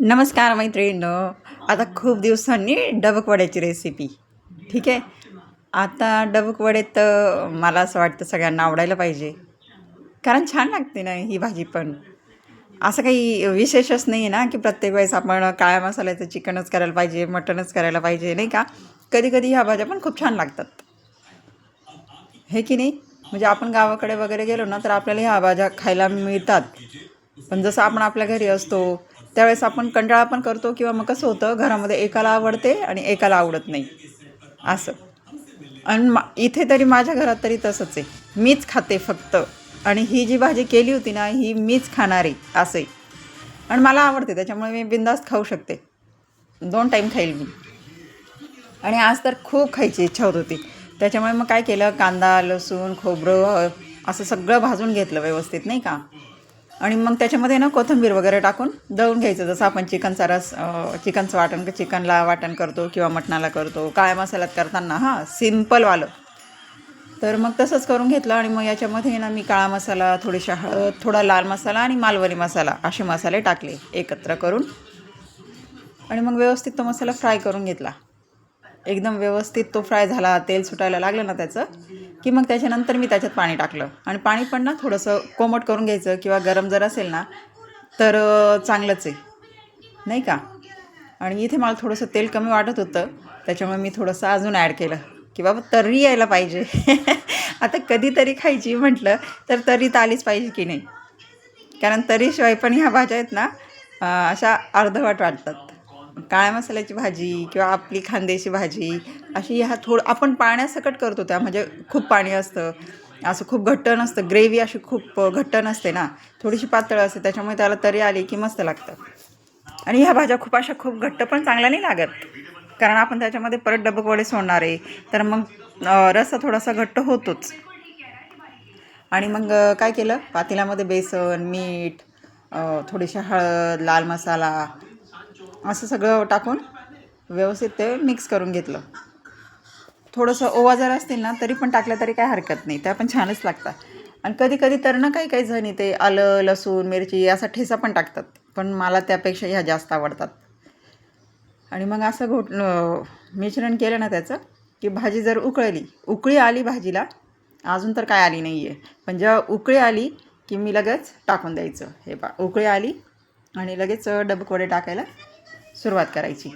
नमस्कार मैत्रिणींनो. आता खूप दिवसांनी डबकवड्याची रेसिपी ठीक आहे? आता डबकवडे तर मला असं वाटतं सगळ्यांना आवडायला पाहिजे. कारण छान लागते ना ही भाजी पण. असं काही विशेषच नाही आहे ना की प्रत्येक वेळेस आपण काळ्या मसाल्याचं चिकनच करायला पाहिजे मटनच करायला पाहिजे नाही का? कधी कधी ह्या भाज्या पण खूप छान लागतात. हे की नाही? म्हणजे आपण गावाकडे वगैरे गेलो ना तर आपल्याला ह्या भाज्या खायला मिळतात. पण जसं आपण आपल्या घरी असतो त्यावेळेस आपण कंटाळा पण करतो किंवा मग कसं होतं घरामध्ये एकाला आवडते आणि एकाला आवडत नाही. असं. आणि मा इथे तरी माझ्या घरात तरी तसंच आहे. मीच खाते फक्त. आणि ही जी भाजी केली होती ना ही मीच खाणार आहे असं आहे आणि मला आवडते त्याच्यामुळे मी बिंदास्त खाऊ शकते. दोन टाईम खाईल मी. आणि आज तर खूप खायची इच्छा होत होती. त्याच्यामुळे मग काय केलं कांदा लसूण खोबरं असं सगळं भाजून घेतलं व्यवस्थित नाही का? आणि मग त्याच्यामध्ये ना कोथिंबीर वगैरे टाकून दळून घ्यायचं. जसं आपण चिकनचा रस चिकनचं वाटण चिकनला वाटण करतो किंवा मटणाला करतो काळ्या मसाल्यात करताना हां सिम्पलवालं तर मग तसंच करून घेतलं आणि मग याच्यामध्ये ना मी काळा मसाला थोडीशी हळद थोडा लाल मसाला आणि मालवणी मसाला असे मसाले टाकले एकत्र करून. आणि मग व्यवस्थित तो मसाला फ्राय करून घेतला. एकदम व्यवस्थित तो फ्राय झाला तेल सुटायला लागलं ना त्याचं. की मग त्याच्यानंतर मी त्याच्यात पाणी टाकलं. आणि पाणी पण ना थोडंसं कोमट करून घ्यायचं किंवा गरम जर असेल ना तर चांगलंच आहे. नाही का? आणि इथे मला थोडंसं तेल कमी वाटत होतं. त्याच्यामुळे मी थोडंसं अजून ॲड केलं. की बाबा तर्री यायला पाहिजे. आता कधीतरी खायची म्हटलं तर तरी तर आलीच पाहिजे की नाही? कारण तरीशिवाय पण ह्या भाज्या आहेत ना अशा अर्धवट वाटतात. काळ्या मसाल्याची भाजी किंवा आपली खानदेशी भाजी अशी ह्या थोडं आपण पाण्यासकट करतो त्या म्हणजे खूप पाणी असतं. असं खूप घट्ट नसतं. ग्रेव्ही अशी खूप घट्ट नसते ना. थोडीशी पातळ असते. त्याच्यामुळे त्याला तरी आली की मस्त लागतं. आणि ह्या भाज्या खूप अशा खूप घट्ट पण चांगल्या नाही लागत. कारण आपण त्याच्यामध्ये परत डबक वडे सोडणार आहे. तर मग अं, रस्सा थोडासा घट्ट होतोच. आणि मग काय केलं? पातेल्यामध्ये बेसन मीठ थोडीशी हळद लाल मसाला असं सगळं टाकून व्यवस्थित ते मिक्स करून घेतलं. थोडंसं ओवा जर असतील ना तरी पण टाकलं तरी काय हरकत नाही. त्या पण छानच लागतात. आणि कधी कधी तर ना काही काही जणी ते आलं लसूण मिरची असा ठेसा पण टाकतात. पण मला त्यापेक्षा ह्या जास्त आवडतात. आणि मग असं घोट मिश्रण केलं ना त्याचं की भाजी जर उकळली उकळी आली भाजीला अजून तर काय आली नाही आहे पण जेव्हा उकळी आली की मी लगेच टाकून द्यायचं. हे पा उकळी आली आणि लगेच डबकोडे टाकायला सुरुवात करायची.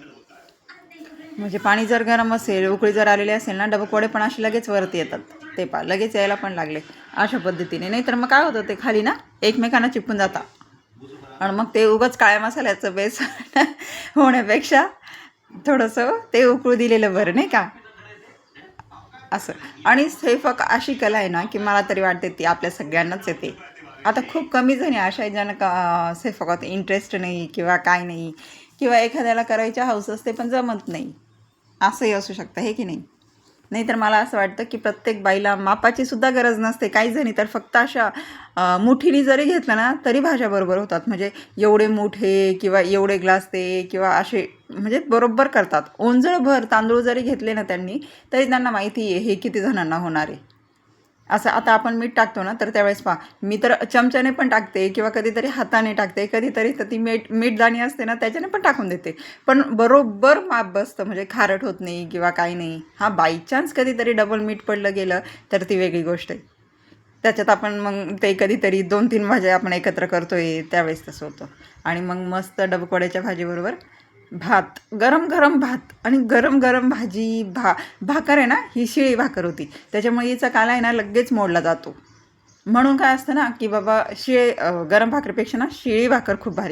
म्हणजे पाणी जर गरम असेल उकळी जर आलेली असेल ना डबकोडे पण असे लगेच वरती येतात. ते पा लगेच यायला पण लागले. अशा पद्धतीने. नाहीतर मग काय होतं ते खाली ना एकमेकांना चिपकून जाता. आणि मग ते उगंच काळ्या मसाल्याचं बेस होण्यापेक्षा थोडंसं ते उकळू दिलेलं बरं नाही का? असं. आणि सैफक अशी कला आहे ना की मला तरी वाटते ती आपल्या सगळ्यांनाच येते. आता खूप कमी जणी अशा आहेत ज्यांना का सैफकात इंटरेस्ट नाही किंवा काय नाही. किंवा एखाद्याला करायच्या हौस असते पण जमत नाही. असंही असू शकतं हे की नाही? नाहीतर मला असं वाटतं की प्रत्येक बाईला मापाची सुद्धा गरज नसते. काही जणी तर फक्त अशा मुठीने जरी घेतलं ना तरी भाज्या बरोबर होतात. म्हणजे एवढे मोठे किंवा एवढे ग्लास ते किंवा असे म्हणजे बरोबर करतात. ओंजळभर तांदूळ जरी घेतले ना त्यांनी तरी त्यांना माहिती आहे हे किती जणांना होणार आहे. असं आता आपण मीठ टाकतो ना तर त्यावेळेस पहा मी तर चमच्याने पण टाकते किंवा कधीतरी हाताने टाकते कधीतरी तर ती मीठ मीठदाणी असते ना त्याच्याने पण टाकून देते. पण बरोबर माप बसतं म्हणजे खारट होत नाही किंवा काही नाही. हा बाय चान्स कधीतरी डबल मीठ पडलं गेलं तर ती वेगळी गोष्ट आहे. त्याच्यात आपण मग ते कधीतरी दोन तीन भाज्या आपण एकत्र करतोय त्यावेळेस तसं होतं. आणि मग मस्त डबकोड्याच्या भाजीबरोबर भात गरम गरम भात आणि गरम गरम भाजी भा भाकर आहे ना ही शिळी भाकर होती. त्याच्यामुळे हिचा काला आहे ना लगेच मोडला जातो. म्हणून काय असतं ना की बाबा शिळे गरम भाकरीपेक्षा ना शिळी भाकर खूप भारी